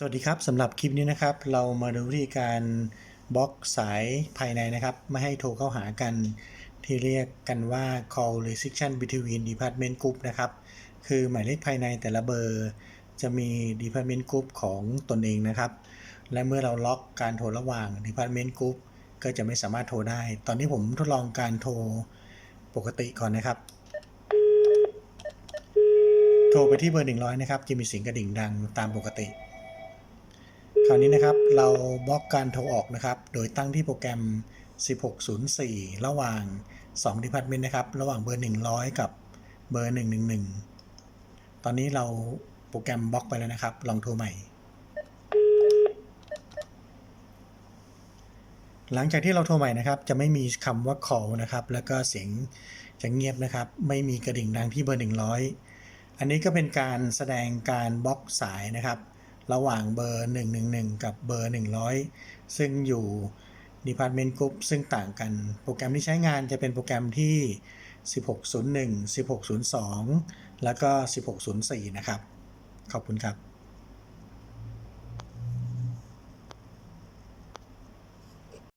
สวัสดีครับสำหรับคลิปนี้นะครับ เรามาดูวิธีการบล็อกสายภายในนะครับ ไม่ให้โทรเข้าหากัน ที่เรียกกันว่า call restriction between department group นะครับ คือหมายเลขภายในแต่ละเบอร์ จะมี department group ของตนเองนะครับ และเมื่อเราล็อกการโทรระหว่าง department group ก็จะไม่สามารถโทรได้ ตอนนี้ผมทดลองการโทรปกติก่อนนะครับ โทรไปที่เบอร์ 100 นะครับ จะมีเสียงกระดิ่งดังตามปกติ คราวนี้นะครับเราบล็อกการโทรออกนะครับ โดยตั้งที่โปรแกรม 1604 ระหว่าง2 Department นะครับ ระหว่างเบอร์ 100 กับเบอร์ 111 ตอนนี้เราโปรแกรมบล็อกไปแล้วนะครับ ลองโทรใหม่ หลังจากที่เราโทรใหม่นะครับ จะไม่มีคำว่า call นะครับ แล้วก็เสียงจะเงียบนะครับ ไม่มีกระดิ่งดังที่เบอร์ 100 อันนี้ก็เป็นการแสดงการบล็อกสายนะครับ ระหว่างเบอร์ 111 กับเบอร์ 100 ซึ่งอยู่ Department Group ซึ่งต่างกันโปรแกรมที่ใช้งานจะเป็นโปรแกรมที่ 1601 1602 แล้วก็ 1604 นะครับ ขอบคุณครับ